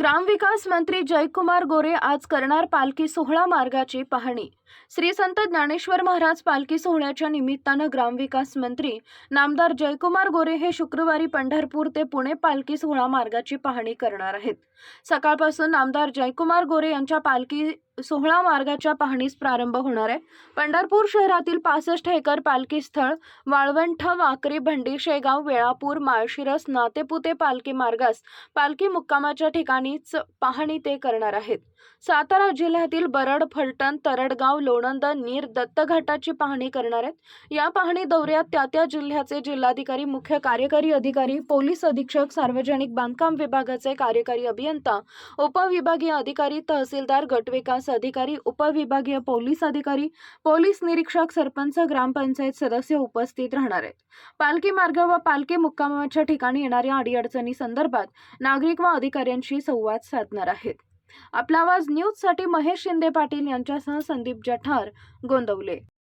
ग्रामविकास मंत्री जयकुमार गोरे आज करणार पालखी सोहळा मार्गाची पाहणी. श्री संत ज्ञानेश्वर महाराज पालखी सोहळ्याच्या निमित्तानं ग्रामविकास मंत्री नामदार जयकुमार गोरे हे शुक्रवारी पंढरपूर ते पुणे पालखी सोहळा मार्गाची पाहणी करणार आहेत. सकाळपासून नामदार जयकुमार गोरे यांच्या पालखी सोहळा मार्गाच्या पाहणीस प्रारंभ होणार आहे. पंढरपूर शहरातील पासष्ट एकर पालखी स्थळ वाळवंठ वाकरी भंडी शेगाव वेळापूर माळशिरस नातेपुते पालखी मार्गास पालखी मुक्कामाच्या ठिकाणीच पाहणी ते करणार आहेत. सातारा जिल्ह्यातील बरड फलटण तरडगाव लोणंद नीर दत्तघाटाची पाहणी करणार आहेत. या पाहणी दौऱ्यात त्या त्या जिल्ह्याचे जिल्हाधिकारी मुख्य कार्यकारी अधिकारी पोलीस अधीक्षक सार्वजनिक बांधकाम विभागाचे कार्यकारी अभियंता उपविभागीय अधिकारी तहसीलदार गटविकास अधिकारी उपविभागीय पोलीस अधिकारी पोलीस निरीक्षक सरपंच ग्रामपंचायत सदस्य उपस्थित राहणार आहेत. पालखी मार्ग व पालखी मुक्कामाच्या ठिकाणी येणाऱ्या अडीअडचणी संदर्भात नागरिक व अधिकाऱ्यांशी संवाद साधणार आहेत. आपला आवाज न्यूजसाठी महेश शिंदे पाटील यांच्यासह संदीप जठार गोंदवले.